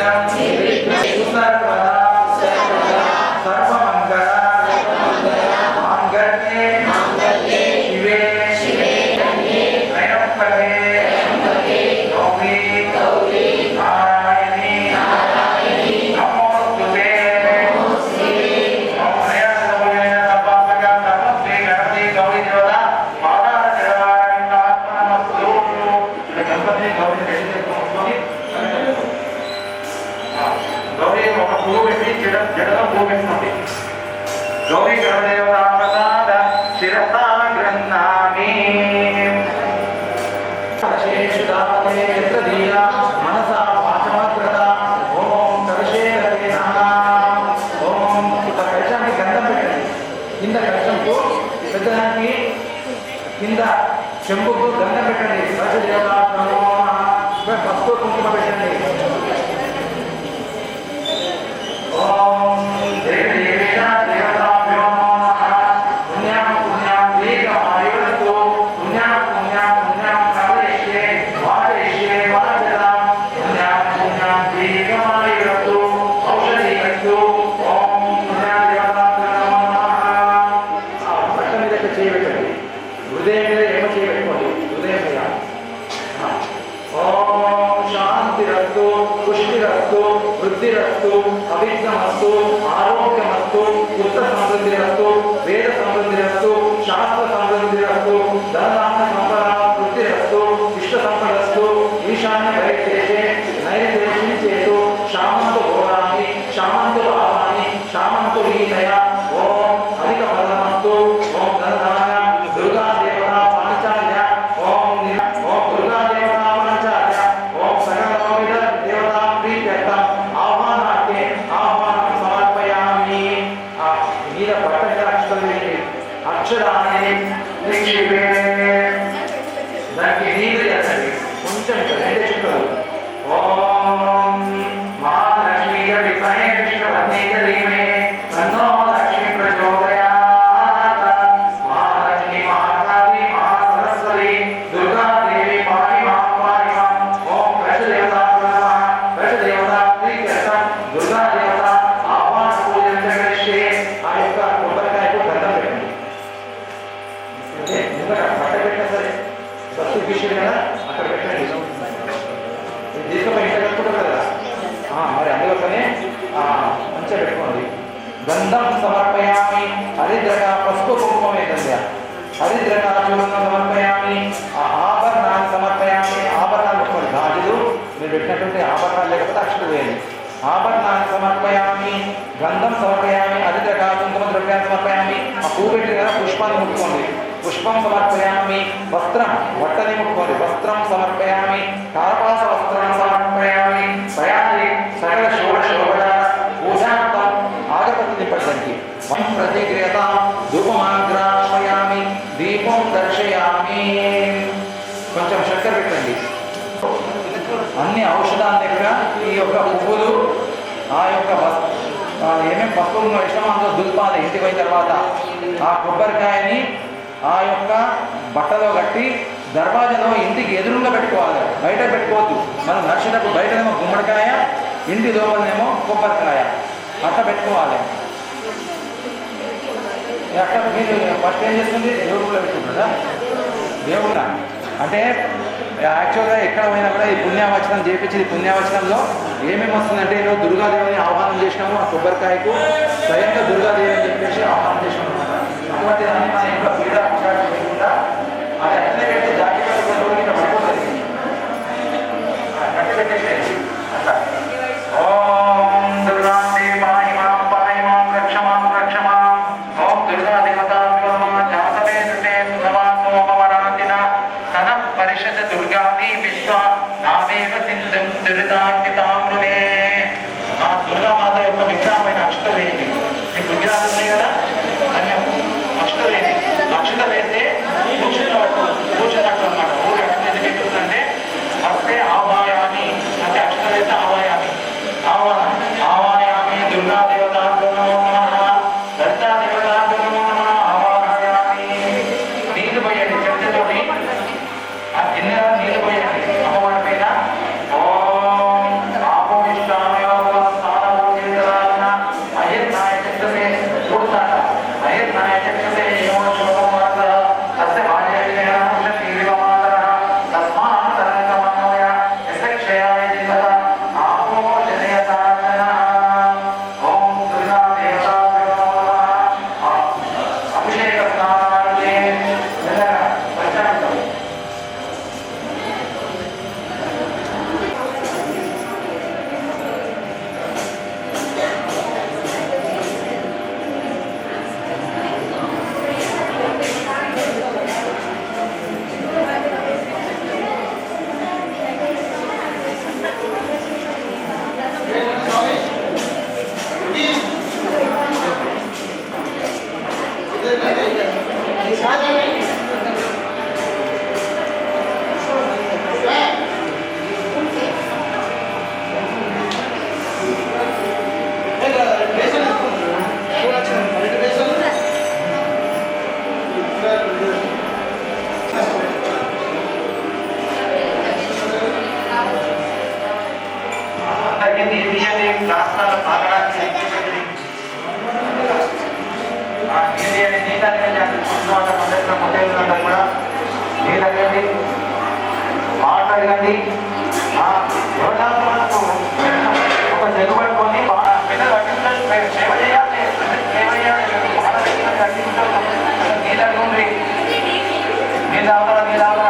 Yeah. Holy, they are ఆభరణాన్ని సమర్పయామి గంధం సమర్పయామి అధిక కుంకుమ ద్రవ్యాన్ని సమర్పయామి. ఆ పూ పెట్టిన కదా పుష్పాన్ని ముట్టుకోండి. పుష్పం సమర్పయామి వస్త్రం వట్టని ముట్టుకోండి. వస్త్రం సమర్పయామి తారపాస వస్త్రం సమర్పయామి. ప్రయాణి సకల షోడశోడ పూజాంతం ఆగపతి నిపడండి మన ప్రతిక్రియత ధూపమాగ్రామయామి దీపం దర్శయామి. కొంచెం చక్కెర పెట్టండి. అన్ని ఔషధాల దగ్గర ఈ యొక్క పువ్వులు ఆ యొక్క ఏమేమి వస్తువులు ఉన్న విషయం అందులో దులపాలి ఇంటికి పోయిన తర్వాత ఆ కొబ్బరికాయని ఆ యొక్క బట్టలో కట్టి దర్వాజలో ఇంటికి ఎదురుగా పెట్టుకోవాలి. బయట పెట్టుకోవద్దు. మనం నడిచేటప్పుడు బయటనేమో గుమ్మడికాయ ఇంటి లోపలనేమో కొబ్బరికాయ. అట్ట పెట్టుకోవాలి. అక్కడ మీరు ఫస్ట్ ఏం చేస్తుంది? దేవుడులో పెట్టుకుంటుందా దేవుళ్ళ అంటే యాక్చువల్గా ఎక్కడ పోయినా కూడా ఈ పుణ్యావచనం చేపించింది పుణ్యావచనంలో ఏమేమి వస్తుందంటే నేను దుర్గాదేవిని ఆహ్వానం చేసినాము ఆ కొబ్బరికాయకు స్వయంగా దుర్గాదేవి అని చెప్పేసి ఆహ్వానం చేసినాము అటువంటి Rama Rama Rama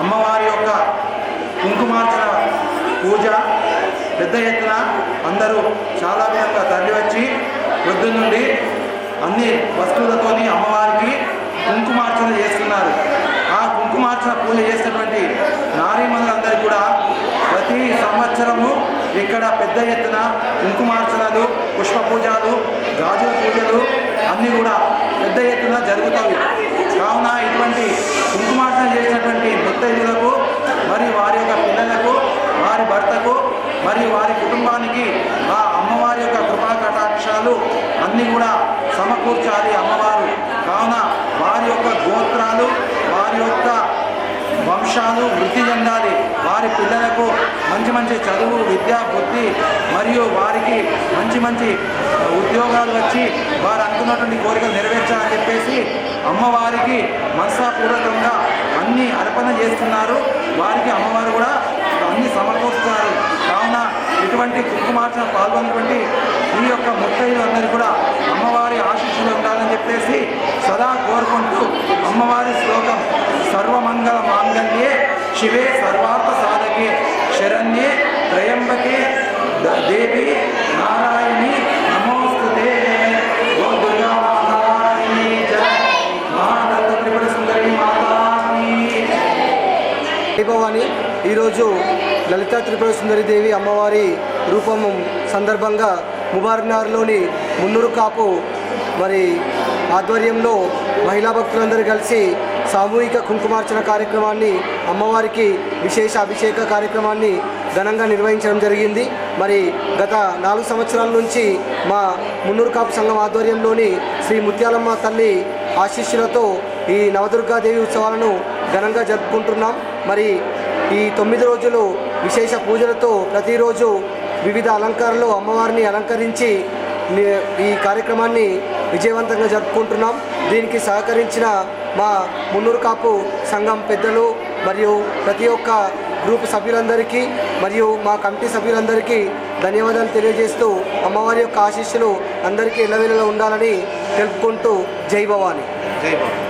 అమ్మవారి యొక్క కుంకుమార్చన పూజ పెద్ద ఎత్తున అందరూ చాలా విధంగా తరలి వచ్చి వృద్ధుల నుండి అన్ని వస్తువులతోని అమ్మవారికి కుంకుమార్చన చేస్తున్నారు. ఆ కుంకుమార్చన పూజ చేసినటువంటి నారీమణులందరూ కూడా ప్రతి సంవత్సరము ఇక్కడ పెద్ద ఎత్తున కుంకుమార్చనలు పుష్ప పూజలు గాజుల పూజలు అన్నీ కూడా పెద్ద ఎత్తున జరుగుతాయి. కావున ఇటువంటి కుంకుమార్చన చేసినటువంటి ముత్తైదులకు మరి వారి యొక్క పిల్లలకు వారి భర్తకు మరి వారి కుటుంబానికి ఆ అమ్మవారి యొక్క కృపా కటాక్షాలు అన్నీ కూడా సమకూర్చాలి అమ్మవారు. కావున వారి యొక్క గోత్రాలు వారి యొక్క వంశాలు వృద్ధి చెందాలి. వారి పిల్లలకు మంచి మంచి చదువు విద్యా బుద్ధి మరియు వారికి మంచి మంచి ఉద్యోగాలు వచ్చి వారు అనుకున్నటువంటి కోరికలు నెరవేర్చాలని చెప్పేసి అమ్మవారికి మనసాపూర్వకంగా అన్ని అర్పణ చేస్తున్నారు. వారికి అమ్మవారు కూడా అన్ని సమకూరుస్తున్నారు కావున ఇటువంటి కుంకుమార్చన పాల్గొన్నటువంటి ఈ యొక్క ముత్తైదులందరూ కూడా అమ్మవారి ఆశీస్సులు ఉండాలని చెప్పేసి సదా కోరుకుంటూ అమ్మవారి శ్లోకం సర్వమంగళ మాంగళ్యే శివే సర్వ దేవి నారాయణి నమోస్తుతే. ఓ దుర్గా మాతాని మహాదత్త త్రిపుర సుందరి మాతాని ఈరోజు లలిత త్రిపుర సుందరి దేవి అమ్మవారి రూపం సందర్భంగా ముబార్నార్లోని మున్నూరు కాపు మరి ఆధ్వర్యంలో మహిళా భక్తులందరూ కలిసి సామూహిక కుంకుమార్చన కార్యక్రమాన్ని అమ్మవారికి విశేష అభిషేక కార్యక్రమాన్ని ఘనంగా నిర్వహించడం జరిగింది. మరి గత నాలుగు సంవత్సరాల నుంచి మా మున్నూరు కాపు సంఘం ఆధ్వర్యంలోని శ్రీ ముత్యాలమ్మ తల్లి ఆశీస్సులతో ఈ నవదుర్గాదేవి ఉత్సవాలను ఘనంగా జరుపుకుంటున్నాం. మరి ఈ తొమ్మిది రోజులు విశేష పూజలతో ప్రతిరోజు వివిధ అలంకారాలు అమ్మవారిని అలంకరించి ఈ కార్యక్రమాన్ని విజయవంతంగా జరుపుకుంటున్నాం. దీనికి సహకరించిన మా మున్నూరు కాపు సంఘం పెద్దలు మరియు ప్రతి ఒక్క గ్రూప్ సభ్యులందరికీ మరియు మా కమిటీ సభ్యులందరికీ ధన్యవాదాలు తెలియజేస్తూ అమ్మవారి యొక్క ఆశీస్సులు అందరికీ ఇళ్ళవేళలో ఉండాలని తెలుపుకుంటూ జై భవాని. జై భవాని.